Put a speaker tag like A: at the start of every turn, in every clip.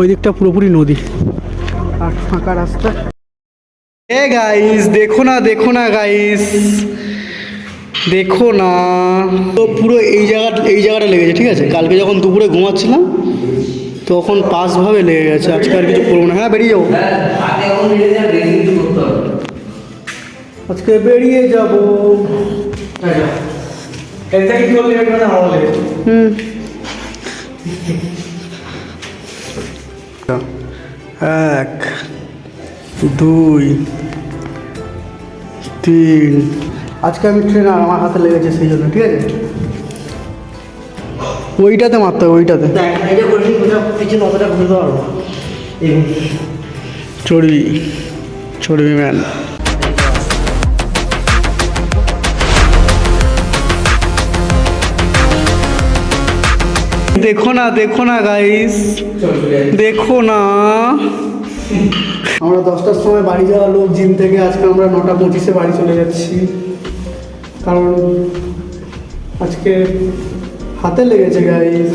A: ওই দিকটা পুরোপুরি নদী। আর ফাঁকা রাস্তা। এ গাইস দেখো না দেখো না গাইস দেখো না। তো পুরো এই জায়গাটা এই জায়গাটা লেগেছে ঠিক আছে? কালকে যখন দুপুরে ঘুমাচ্ছিলাম তখন পাশভাবে লেগে গেছে। আজকে আর কিছু করব না। হ্যাঁ বেরিয়ে যাব। আজকে বেরিয়ে যাব। হুম। এক দুই তিন। আজকে আমি ট্রেন আর আমার হাতে লেগেছে সেই জন্য ঠিক আছে? ওইটাতে মারতে হবে ওইটাতে। চড়বি চড়বি ম্যান দেখো না দেখো না গাইস দেখো না। আমরা দশটার সময় বাড়ি যাওয়া লোক জিম থেকে, আজকে আমরা নটা পঁচিশে বাড়ি চলে যাচ্ছি। কারণ আজকে হাতে লেগেছে গাইস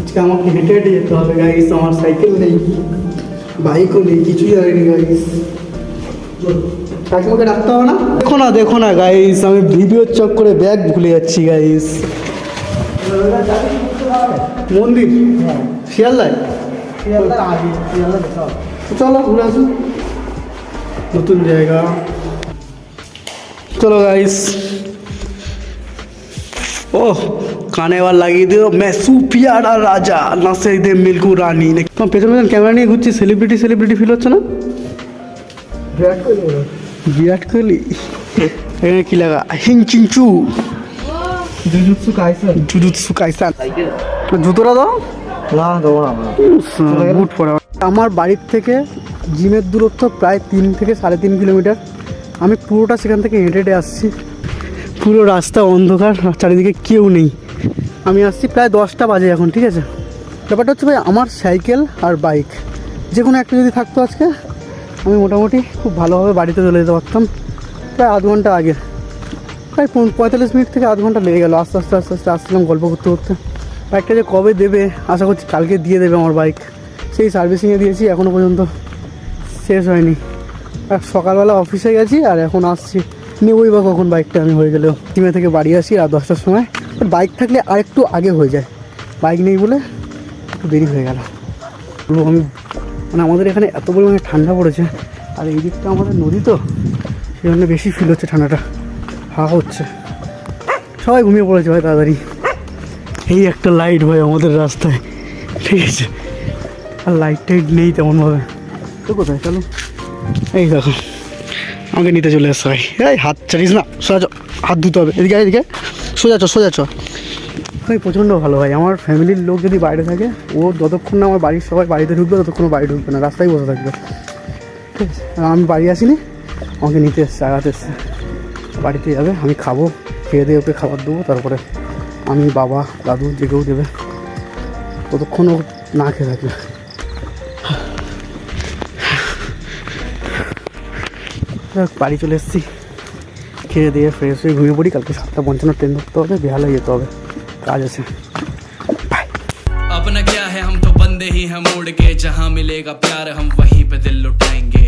A: আজকে আমাকে হেঁটে হেঁটে যেতে হবে গাইস আমার সাইকেল নেই বাইকও নেই, কিছুই হয়নি গাইস ডাকতে হবে না? দেখো না দেখো না গাইস আমি ভিডিওর চক করে ব্যাগ ভুলে যাচ্ছি গাইস মন্দির? শিয়ালদায়? চলো ঘুরে আসুন নতুন জায়গা। চলো গাইস ও কানে এবার লাগিয়ে দিও। মেসু পিয়ারা রাজা নাসে দে মিল্কু রানী। তোমার পেছনে পেছনে ক্যামেরা নিয়ে ঘুরছি সেলিব্রিটি সেলিব্রিটি ফিল হচ্ছে না? বিরাট কোহলি। এখানে কি লাগা? হিং চিংচু।
B: Jujutsu Kaisen.
A: Jujutsu Kaisen. জুতোটা দাও।
B: না দেবো না
A: বুট পরা। আমার বাড়ির থেকে জিমের দূরত্ব প্রায় তিন থেকে সাড়ে তিন কিলোমিটার। আমি পুরোটা সেখান থেকে হেঁটে হেঁটে আসছি। পুরো রাস্তা অন্ধকার চারিদিকে কেউ নেই। আমি আসছি প্রায় দশটা বাজে এখন ঠিক আছে? ব্যাপারটা হচ্ছে ভাই আমার সাইকেল আর বাইক যে কোনো একটা যদি থাকতো আজকে আমি মোটামুটি খুব ভালোভাবে বাড়িতে চলে যেতে পারতাম প্রায় আধ ঘণ্টা আগে। প্রায় পঁয়তাল্লিশ মিনিট থেকে আধ ঘণ্টা লেগে গেল। আস্তে আস্তে আস্তে আস্তে আসছিলাম গল্প করতে করতে। বাইকটা যে কবে দেবে, আশা করছি কালকে দিয়ে দেবে আমার বাইক। সেই সার্ভিসিংয়ে দিয়েছি এখনও পর্যন্ত শেষ হয়নি। আর সকালবেলা অফিসে গেছি আর এখন আসছি। নেবই বা কখন বাইকটা আমি হয়ে গেলেও। টিমে থেকে বাড়ি আসি আর দশটার সময়। বাইক থাকলে আর একটু আগে হয়ে যায়। বাইক নেই বলে একটু দেরি হয়ে গেল। আমি মানে আমাদের এখানে এত পরিমাণে ঠান্ডা পড়েছে। আর এই দিকটা আমাদের নদী তো, সেই জন্য বেশি ফিল হচ্ছে ঠান্ডাটা। হা হচ্ছে। সবাই ঘুমিয়ে পড়েছে ভাই, তাড়াতাড়ি। এই একটা লাইট ভাই আমাদের রাস্তায় ঠিক আছে। আর লাইট টাইট নেই তেমনভাবে। তো কোথায়? চলো। এই দেখো, আমাকে নিতে চলে আসছে ভাই। এই হাত চালিস না, সোজা। হাত ধুতে হবে। এদিকে এদিকে সোজা চ সোজা চ। ভাই, প্রচণ্ড ভালো ভাই। আমার ফ্যামিলির লোক যদি বাইরে থাকে, ও যতক্ষণ না আমার বাড়ির সবাই বাড়িতে ঢুকবে, ততক্ষণ বাড়ি ঢুকবে না। রাস্তায় বসে থাকবে। ঠিক আছে। আমি বাড়ি আসিনি, আমাকে নিতে এসছে, আগাতে এসছে। বাড়িতে যাবে আমি খাবো খেয়ে দিয়ে ওকে খাবার দেবো তারপরে আমি বাবা দাদু যে কেউ দেবে ততক্ষণ ও না খেয়ে থাকবে যাক, বাড়ি চলে এসেছি খেয়ে দিয়ে ফ্রেশ হয়ে ঘুমিয়ে পড়ি কালকে সাতটা পঞ্চান্ন ট্রেন ধরতে হবে বেহালায় যেতে হবে কাজ আছে
C: अपना क्या है हम तो बंदे ही हैं मोड़ के जहाँ मिलेगा प्यार हम वहीं पे दिल लुटाएंगे